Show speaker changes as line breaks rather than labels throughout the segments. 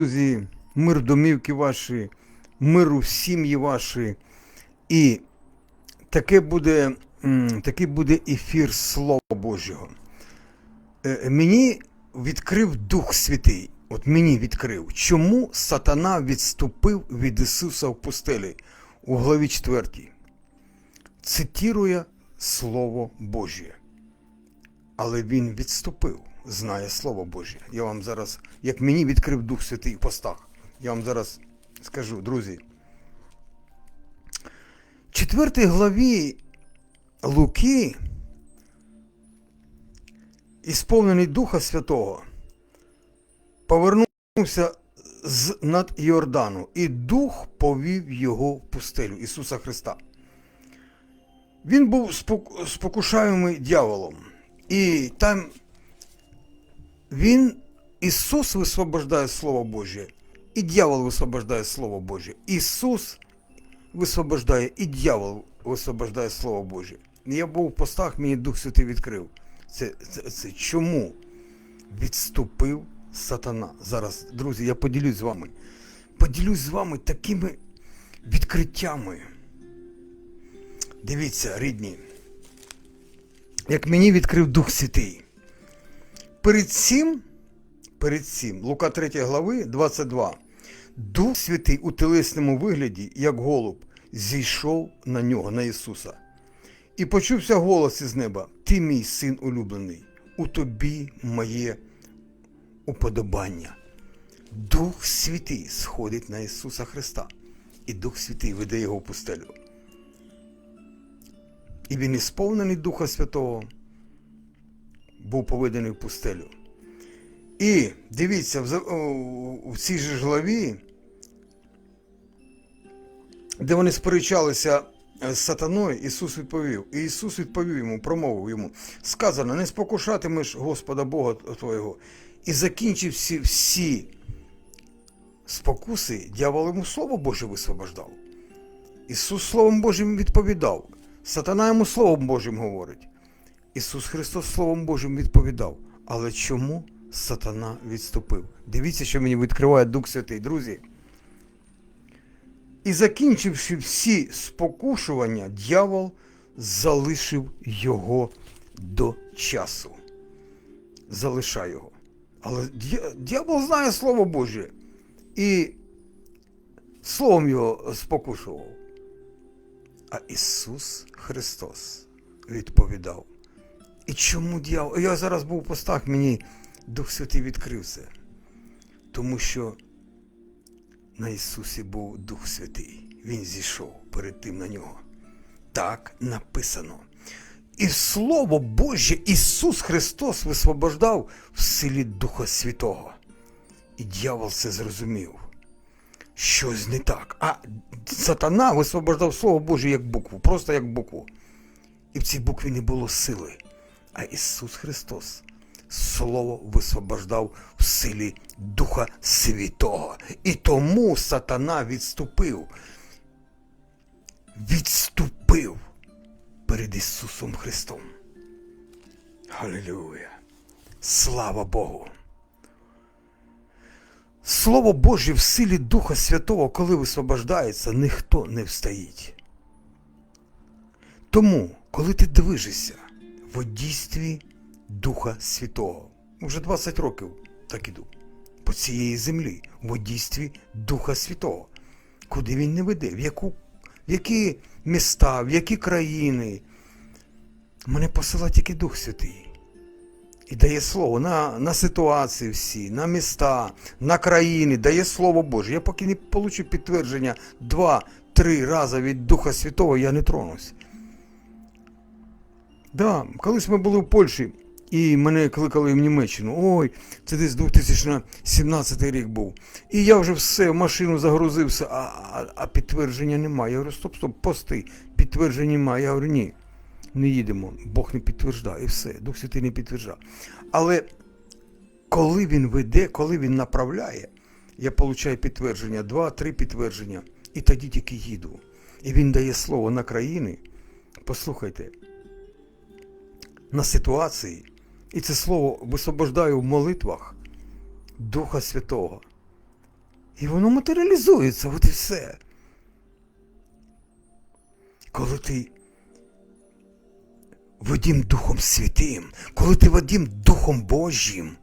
друзі, мир домівки ваші, миру сім'ї ваші. І таке буде, такий буде ефір Слова Божого. Е, Мені відкрив Дух Святий. От мені відкрив, чому сатана відступив від Ісуса в пустелі у главі 4. Цитірує Слово Божє. Але він відступив, знає Слово Боже. Я вам зараз, як мені відкрив Дух Святий в постах, я вам зараз скажу, друзі. В четвертій главі Луки, ісповнений Духа Святого, повернувся з над Йордану, і Дух повів його в пустелю Ісуса Христа. Він був спок- спокушаємий дьяволом. І там він, Ісус висвобождає Слово Боже, і дьявол висвобождає Слово Боже. Ісус висвобождає, і дьявол висвобождає Слово Боже. Я був в постах, мені Дух Святий відкрив. Це, це, це чому відступив сатана? Зараз, друзі, я поділюсь з вами. Поділюсь з вами такими відкриттями. Дивіться, рідні як мені відкрив Дух Святий. Перед цим, перед цим, Лука 3 глави 22, Дух Святий у телесному вигляді, як голуб, зійшов на нього, на Ісуса. І почувся голос із неба: Ти мій син улюблений, у тобі моє уподобання. Дух Святий сходить на Ісуса Христа, і Дух Святий веде його в пустелю. І він ісповнений Духа Святого, був поведений в пустелю. І дивіться, в, цій же главі, де вони сперечалися е, з сатаною, Ісус відповів. І Ісус відповів йому, промовив йому: сказано, не спокушатимеш Господа Бога Твого. І закінчив всі, всі спокуси, дьявол йому Слово Боже висвобождав. Ісус Словом Божим відповідав. Сатана йому Словом Божим говорить. Ісус Христос Словом Божим відповідав. Але чому сатана відступив? Дивіться, що мені відкриває Дух Святий, друзі. І закінчивши всі спокушування, дьявол залишив його до часу. Залишай його. Але дья- дьявол знає Слово Боже. І словом його спокушував. А Ісус Христос відповідав. І чому дьявол? Я зараз був у постах, мені Дух Святий відкрив це. Тому що на Ісусі був Дух Святий. Він зійшов перед тим на нього. Так написано. І Слово Боже Ісус Христос висвобождав в силі Духа Святого. І дьявол це зрозумів щось не так. А сатана висвобождав Слово Боже як букву, просто як букву. І в цій букві не було сили. А Ісус Христос Слово висвобождав в силі Духа Святого. І тому сатана відступив. Відступив перед Ісусом Христом. Халилюя! Слава Богу! Слово Боже в силі Духа Святого, коли висвобождається, ніхто не встоїть. Тому, коли ти движешся в дійстві Духа Святого, вже 20 років так іду, по цієї землі, в дійстві Духа Святого, куди він не веде, в, яку, в які міста, в які країни. Мене посила тільки Дух Святий і дає слово на, на ситуації всі, на міста, на країни, дає слово Боже. Я поки не получу підтвердження два-три рази від Духа Святого, я не тронусь. Да, колись ми були в Польщі, і мене кликали в Німеччину. Ой, це десь 2017 рік був. І я вже все, в машину загрузився, а, а, а підтвердження немає. Я говорю, стоп, стоп, пости, підтвердження немає. Я говорю, ні не їдемо, Бог не підтверждає, і все, Дух Святий не підтверджає. Але коли він веде, коли він направляє, я получаю підтвердження, два-три підтвердження, і тоді тільки їду. І він дає слово на країни. Послухайте, на ситуації, і це слово висвобождаю в молитвах Духа Святого. І воно матеріалізується, от і все. Коли ти водім Духом Святим, коли ти водім Духом Божим,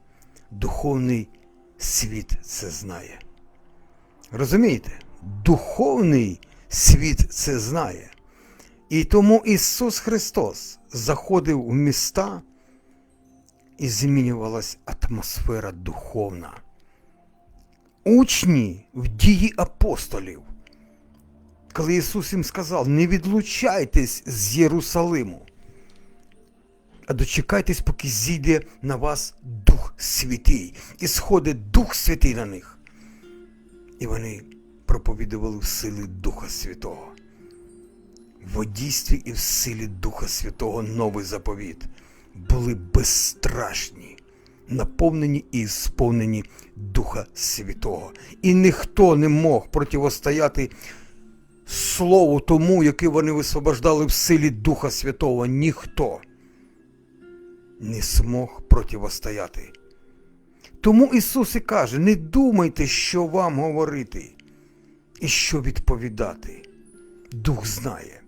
духовний світ це знає. Розумієте? Духовний світ це знає. І тому Ісус Христос заходив в міста і змінювалась атмосфера духовна. Учні в дії апостолів, коли Ісус їм сказав, не відлучайтесь з Єрусалиму, а дочекайтесь, поки зійде на вас Дух Святий, і сходить Дух Святий на них. І вони проповідували в силі Духа Святого. В водійстві і в силі Духа Святого новий заповіт були безстрашні, наповнені і сповнені Духа Святого. І ніхто не мог противостояти Слову тому, яке вони висвобождали в силі Духа Святого. Ніхто не змог противостояти. Тому Ісус і каже: не думайте, що вам говорити і що відповідати. Дух знає,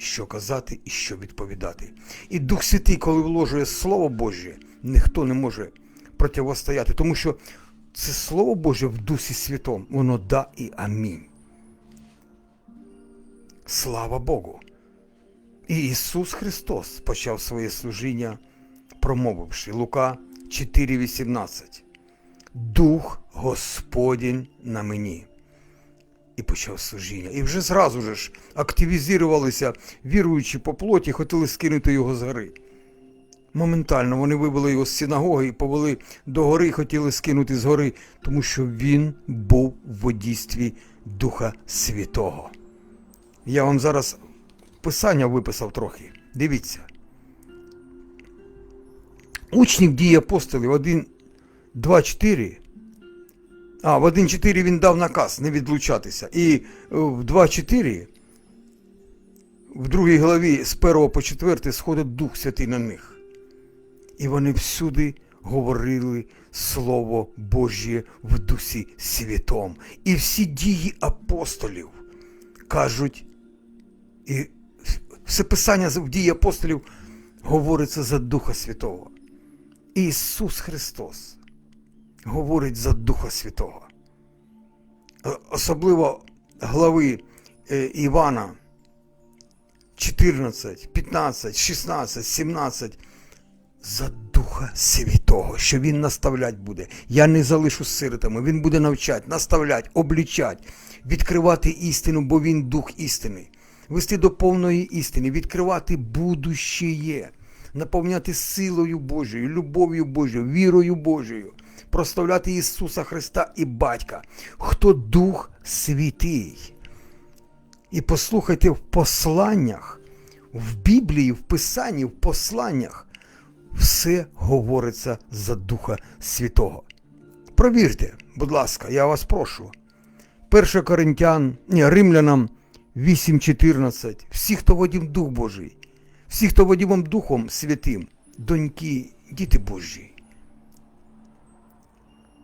що казати і що відповідати. І Дух Святий, коли вложує Слово Боже, ніхто не може противостояти, тому що це Слово Боже в Дусі Святом, воно да і амінь. Слава Богу! І Ісус Христос почав своє служіння, промовивши Лука 4,18. Дух Господень на мені. І почав служіння. І вже зразу ж активізувалися віруючі по плоті, хотіли скинути його з гори. Моментально вони вивели його з синагоги і повели до гори хотіли скинути з гори, тому що він був в водійстві Духа Святого. Я вам зараз писання виписав трохи. Дивіться. Учнів дії апостолів 1, 2, 4. А, в 1.4 він дав наказ не відлучатися. І е, в 2.4, в другій главі з 1 по 4 сходить Дух Святий на них. І вони всюди говорили Слово Божє в Дусі Святом. І всі дії апостолів кажуть, і все писання в дії апостолів говориться за Духа Святого. Ісус Христос говорить за Духа Святого. Особливо глави е, Івана 14, 15, 16, 17 за Духа Святого, що Він наставлять буде. Я не залишу сиротами, Він буде навчати, наставлять, облічать, відкривати істину, бо Він Дух істини, вести до повної істини, відкривати будущее, наповняти силою Божою, любов'ю Божою, вірою Божою, прославляти Ісуса Христа і Батька, хто Дух Святий. І послухайте в посланнях, в Біблії, в Писанні, в посланнях все говориться за Духа Святого. Провірте, будь ласка, я вас прошу. 1 Коринтян, ні, Римлянам 8.14. Всі, хто водім Дух Божий, всі, хто водімом Духом Святим, доньки, діти Божі.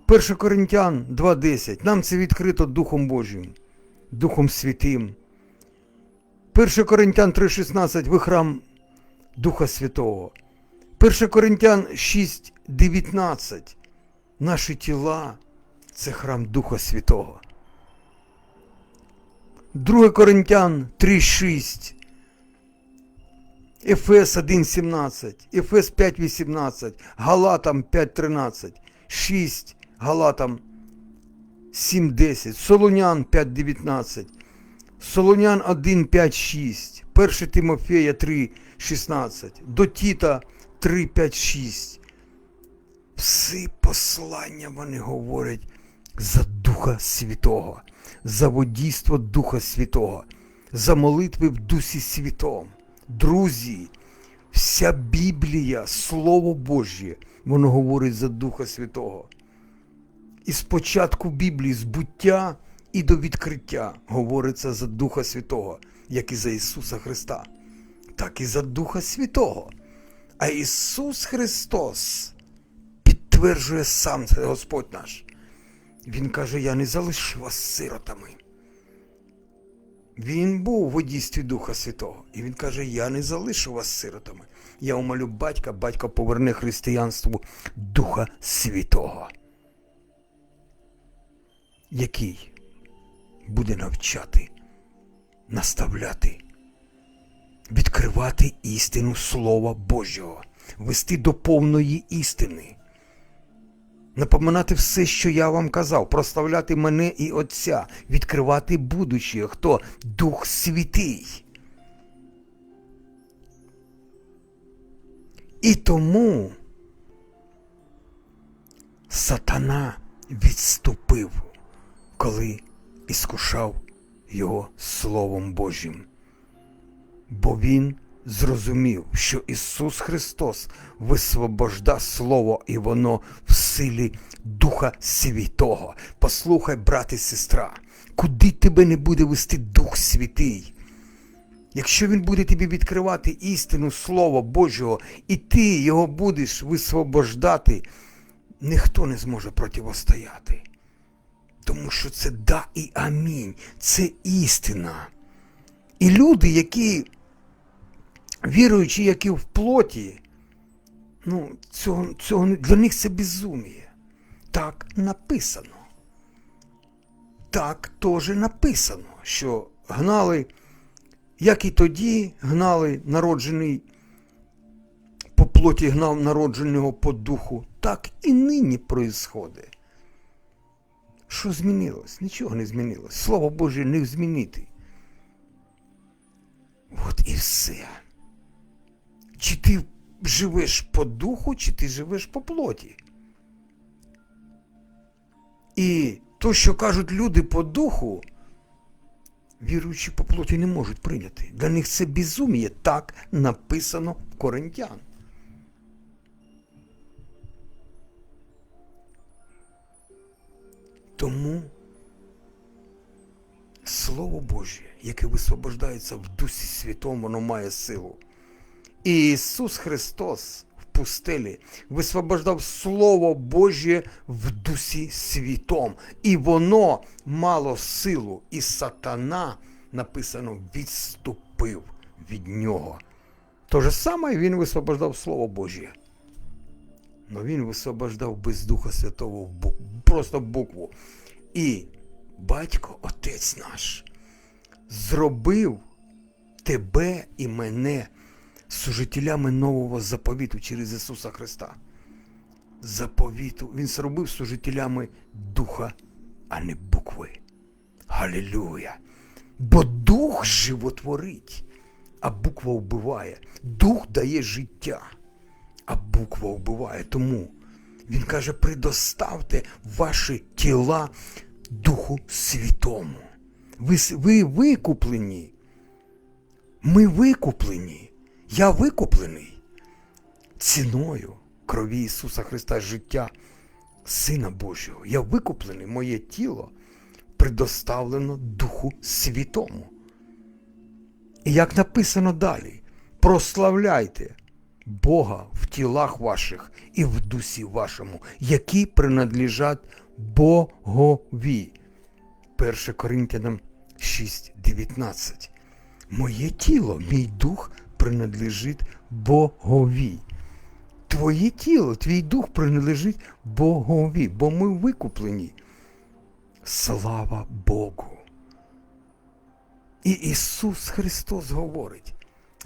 1 Коринтян 2.10. Нам це відкрито Духом Божим, Духом Святим. 1 Коринтян 3.16. Ви храм Духа Святого. 1 Коринтян 6.19. Наші тіла це храм Духа Святого. 2 Коринтян 3.6. Ефес 1.17, Ефес 5.18, Галатам 5.13, 6 Галатам 7.10, Солонян 5.19, Солонян 1.5.6, 1 Тимофея 3.16, до Тіта 3.5.6. Всі послання вони говорять за Духа Святого, за водійство Духа Святого, за молитви в Дусі Святом. Друзі, вся Біблія, Слово Божє, воно говорить за Духа Святого. І спочатку Біблії, з буття і до відкриття говориться за Духа Святого, як і за Ісуса Христа, так і за Духа Святого. А Ісус Христос підтверджує сам це Господь наш. Він каже, я не залишу вас сиротами. Він був в одійстві Духа Святого. І він каже: Я не залишу вас сиротами. Я умолю батька, батько поверне християнству Духа Святого, який буде навчати, наставляти, відкривати істину Слова Божого, вести до повної істини напоминати все, що я вам казав, прославляти мене і Отця, відкривати будуще, хто Дух Святий. І тому сатана відступив, коли іскушав його Словом Божим, бо він зрозумів, що Ісус Христос висвобожда Слово, і воно в силі Духа Святого. Послухай, брат і сестра, куди тебе не буде вести Дух Святий? Якщо він буде тобі відкривати істину Слова Божого, і ти його будеш висвобождати, ніхто не зможе противостояти. Тому що це да і амінь, це істина. І люди, які віруючи, які в плоті, ну, цього, цього для них це безуміє. Так написано. Так теж написано, що гнали, як і тоді гнали народжений по плоті гнав народженого по духу, так і нині происходить. Що змінилось? Нічого не змінилось. Слово Боже не змінити. От і все. Чи ти живеш по духу, чи ти живеш по плоті. І то, що кажуть люди по духу, віруючи по плоті не можуть прийняти. Для них це безуміє, так написано в Коринтян. Тому Слово Боже, яке висвобождається в Дусі Святому, воно має силу. І Ісус Христос в пустелі висвобождав Слово Боже в Дусі Святом. І воно мало силу, і сатана, написано, відступив від нього. То же саме він висвобождав Слово Боже. Но він висвобождав без Духа Святого в просто букву. І батько, отець наш, зробив тебе і мене служителями нового заповіту через Ісуса Христа. Заповіту. Він зробив служителями духа, а не букви. Галілюя! Бо дух животворить, а буква вбиває. Дух дає життя, а буква вбиває. Тому він каже: предоставте ваші тіла Духу Святому. Ви, ви викуплені. Ми викуплені. Я викуплений ціною крові Ісуса Христа життя Сина Божого. Я викуплений, моє тіло предоставлено Духу Святому. І як написано далі, прославляйте Бога в тілах ваших і в дусі вашому, які принадлежать Богові. 1 Коринтянам 6:19. Моє тіло, мій дух принадлежить Богові. Твоє тіло, твій дух принадлежить Богові, бо ми викуплені. Слава Богу. І Ісус Христос говорить: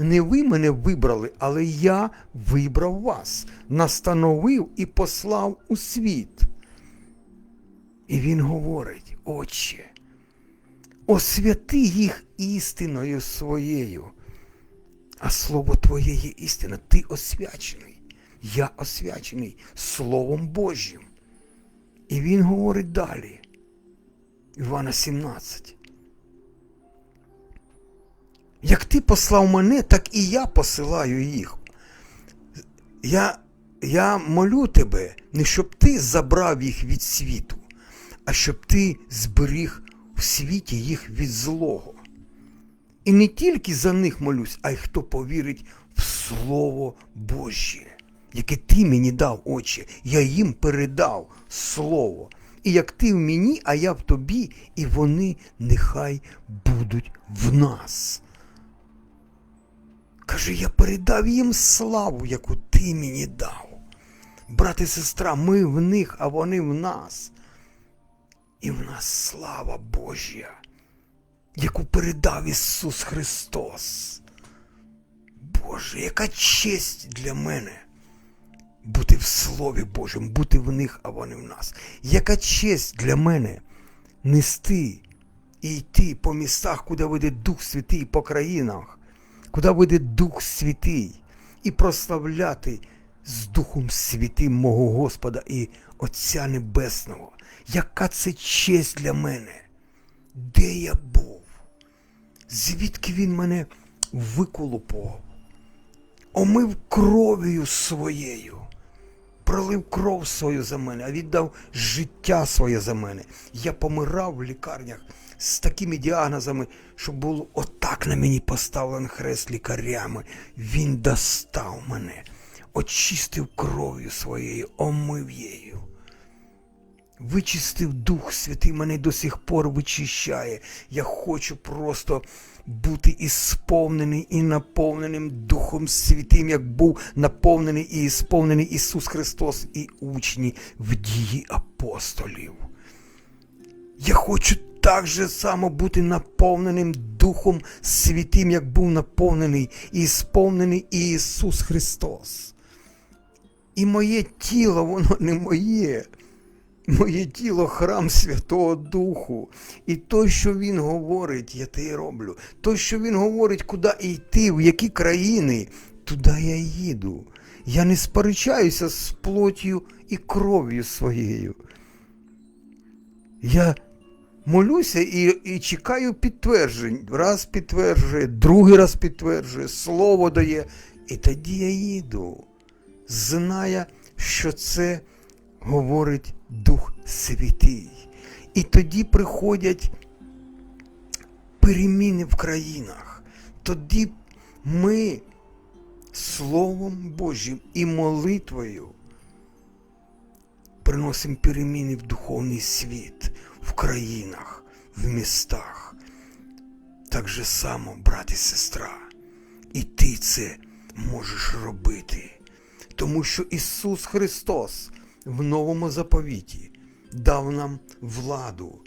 не ви мене вибрали, але я вибрав вас, настановив і послав у світ. І Він говорить, Отче, освяти їх істиною своєю. А слово Твоє є істина. Ти освячений. Я освячений Словом Божим. І він говорить далі. Івана 17. Як ти послав мене, так і я посилаю їх. Я, я молю тебе, не щоб ти забрав їх від світу, а щоб ти зберіг в світі їх від злого. І не тільки за них молюсь, а й хто повірить в Слово Божє, яке ти мені дав, Отче. Я їм передав Слово. і як ти в мені, а я в тобі, і вони нехай будуть в нас. Каже, я передав їм славу, яку ти мені дав. Брат і сестра, ми в них, а вони в нас. І в нас слава Божя, яку передав Ісус Христос. Боже, яка честь для мене бути в Слові Божому, бути в них, а вони в нас. Яка честь для мене нести і йти по містах, куди вийде Дух Святий, по країнах, куди вийде Дух Святий, і прославляти з Духом Святим мого Господа і Отця Небесного. Яка це честь для мене? Де я був? Звідки він мене виколупав? омив кров'ю своєю, пролив кров свою за мене, а віддав життя своє за мене. Я помирав в лікарнях з такими діагнозами, що було отак на мені поставлений хрест лікарями. Він достав мене, очистив кров'ю своєю, омив її. Вичистив Дух Святий, мене до сих пор вичищає. Я хочу просто бути ісповнений і наповненим Духом Святим, як був наповнений і ісповнений Ісус Христос і учні в дії апостолів. Я хочу так же само бути наповненим Духом Святим, як був наповнений і ісповнений Ісус Христос. І моє тіло, воно не моє. Моє тіло храм Святого Духу. І то, що Він говорить, я те й роблю. То, що Він говорить, куди йти, в які країни, туди я їду. Я не сперечаюся з плоттю і кров'ю своєю. Я молюся і, і чекаю підтверджень. Раз підтверджує, другий раз підтверджує, слово дає. І тоді я їду, знає, що це говорить Дух Святий. І тоді приходять переміни в країнах. Тоді ми Словом Божим і молитвою приносимо переміни в духовний світ, країнах, в містах. Так же само, брат і сестра, і ти це можеш робити. Тому що Ісус Христос в новому заповіті дав нам владу.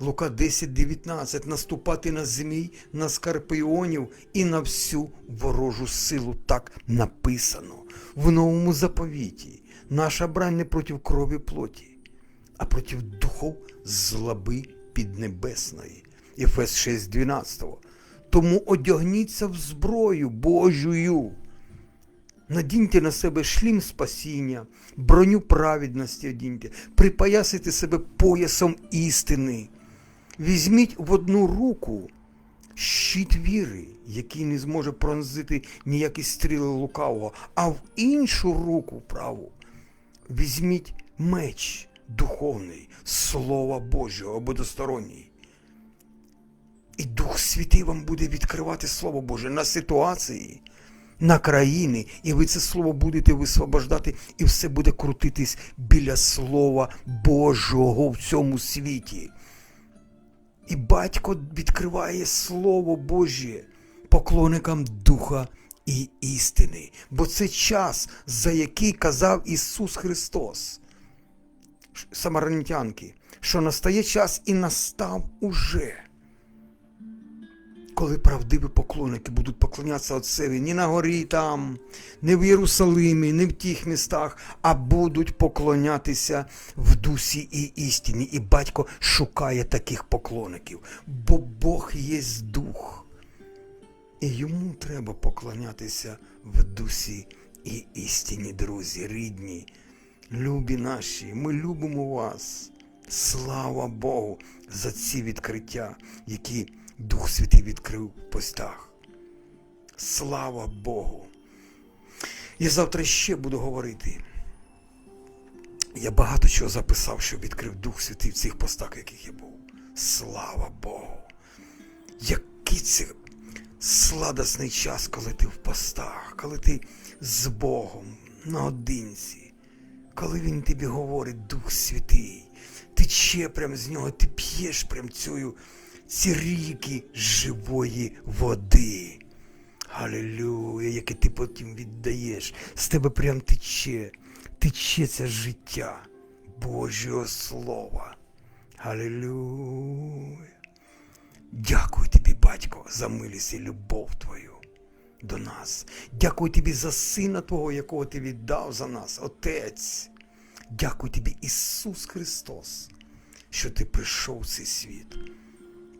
Лука 10:19 наступати на змій, на скорпіонів і на всю ворожу силу. Так написано в новому заповіті. Наша брань не проти крові плоті, а проти духов злоби піднебесної. Ефес 6:12. Тому одягніться в зброю Божою. Надіньте на себе шлім спасіння, броню праведності одіньте, припаясите себе поясом істини. Візьміть в одну руку щит віри, який не зможе пронзити ніякі стріли лукавого, а в іншу руку праву візьміть меч духовний, Слова Божого ободосторонній. І Дух Святий вам буде відкривати Слово Боже на ситуації, на країни, і ви це слово будете висвобождати, і все буде крутитись біля Слова Божого в цьому світі. І батько відкриває Слово Боже поклонникам Духа і істини. Бо це час, за який казав Ісус Христос, самаритянки, що настає час і настав уже коли правдиві поклонники будуть поклонятися Отцеві не на горі там, не в Єрусалимі, не в тих містах, а будуть поклонятися в дусі і істині. І батько шукає таких поклонників, бо Бог є дух. І йому треба поклонятися в дусі і істині, друзі, рідні, любі наші, ми любимо вас. Слава Богу за ці відкриття, які Дух Святий відкрив в постах. Слава Богу! Я завтра ще буду говорити. Я багато чого записав, що відкрив Дух Святий в цих постах, яких я був. Слава Богу! Який це сладосний час, коли ти в постах, коли ти з Богом наодинці, коли Він тобі говорить Дух Святий, тече прям з нього, ти п'єш прям цю, ці ріки живої води. Галилюя, яке ти потім віддаєш. З тебе прям тече, тече це життя Божого Слова. Галилюя. Дякую тобі, батько, за милість і любов твою до нас. Дякую тобі за сина Твого, якого ти віддав за нас, Отець. Дякую тобі, Ісус Христос, що ти прийшов в цей світ,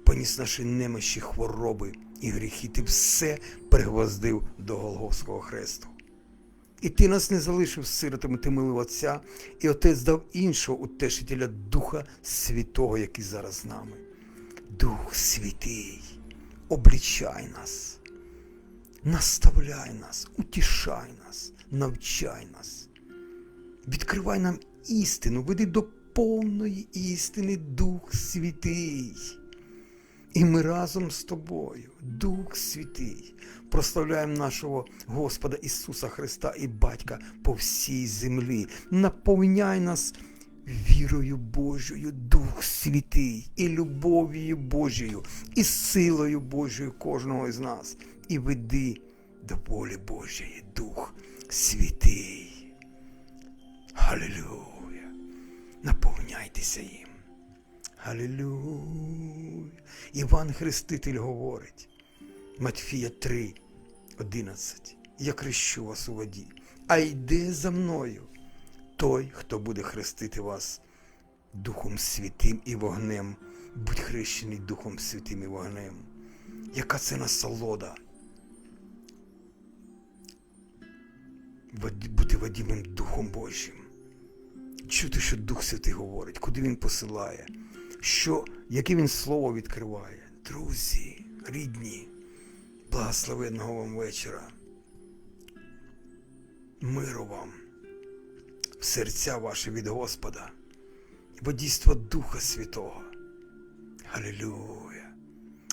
поніс наші немощі, хвороби і гріхи. Ти все пригвоздив до Голгофського хресту. І ти нас не залишив сиротами, ти милив Отця, і Отець дав іншого утешителя Духа Святого, який зараз з нами. Дух Святий, облічай нас, наставляй нас, утішай нас, навчай нас. Відкривай нам істину, веди до повної істини Дух Святий. І ми разом з тобою, Дух Святий, прославляємо нашого Господа Ісуса Христа і Батька по всій землі. Наповняй нас вірою Божою, Дух Святий, і любов'ю Божою, і силою Божою кожного із нас. І веди до волі Божої, Дух Святий. Халилюя. Наповняйтеся їм. Халилюя. Іван Хреститель говорить. Матфія 3, 11. Я крещу вас у воді, а йде за мною той, хто буде хрестити вас Духом Святим і вогнем. Будь хрещений Духом Святим і вогнем. Яка це насолода? Бути водімим Духом Божим. Чути, що Дух Святий говорить, куди він посилає, що, яке він слово відкриває. Друзі, рідні, благословенного вам вечора. Миру вам, в серця ваші від Господа, водійство Духа Святого. Халилюя!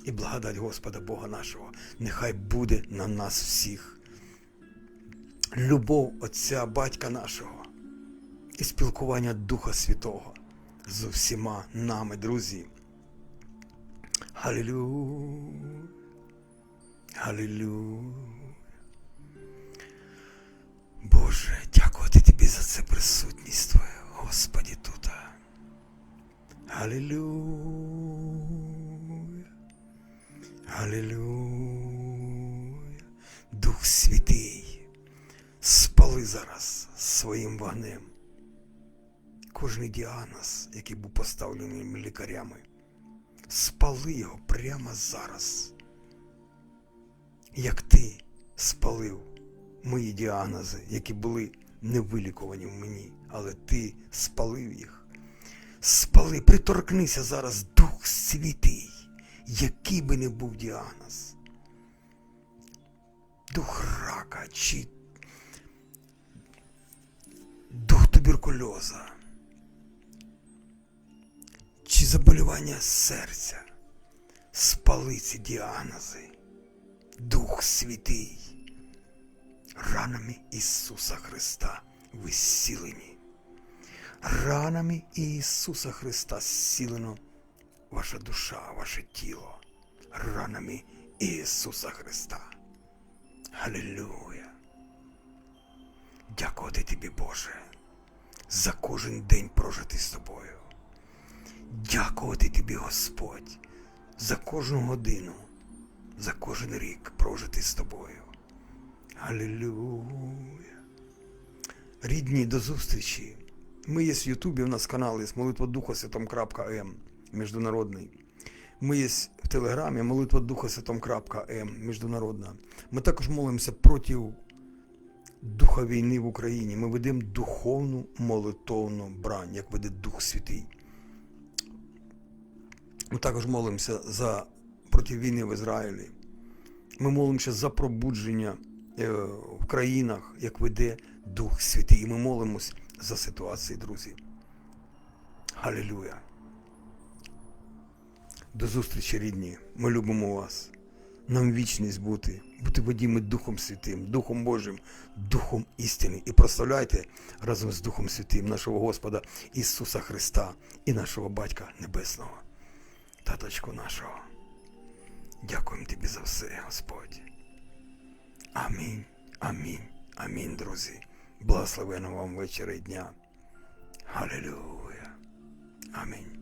І благодать Господа Бога нашого нехай буде на нас всіх. Любов Отця Батька нашого і спілкування Духа Святого з усіма нами, друзі. Халилюя! Халилюя! Боже, дякувати тобі за це присутність Твою, Господі тут. Алілюя. Алілюя. Дух Святий, спали зараз своїм вогнем. Кожний діагноз, який був поставлений лікарями, спали його прямо зараз. Як ти спалив мої діагнози, які були не вилікувані в мені, але ти спалив їх. Спали, приторкнися зараз, Дух Святий, який би не був діагноз. Дух рака чи дух туберкульоза, чи заболівання серця. Спали ці діагнози. Дух Святий ранами Ісуса Христа ви зцілені. Ранами Ісуса Христа зцілено ваша душа, ваше тіло. Ранами Ісуса Христа. Халилюя. Дякувати тобі, Боже, за кожен день прожитий з тобою. Дякувати тобі, Господь, за кожну годину, за кожен рік прожитий з тобою. Алілюя. Рідні, до зустрічі. Ми є в Ютубі, у нас канал є молитва Духа Святом.м міжнародний. Ми є в Телеграмі молитва Духа Святом.м міжнародна. Ми також молимося проти духа війни в Україні. Ми ведемо духовну молитовну брань, як веде Дух Святий. Ми також молимося за проти війни в Ізраїлі. Ми молимося за пробудження е, в країнах, як веде Дух Святий. І ми молимось за ситуації, друзі. Халілюя. До зустрічі, рідні. Ми любимо вас. нам вічність бути, бути водіми Духом Святим, Духом Божим, Духом істини. І прославляйте разом з Духом Святим нашого Господа Ісуса Христа і нашого Батька Небесного, таточку нашого. Дякуємо тобі за все, Господь. Амінь, амінь, амінь, друзі. Благословеного вам вечора і дня. Халилюя. Амінь.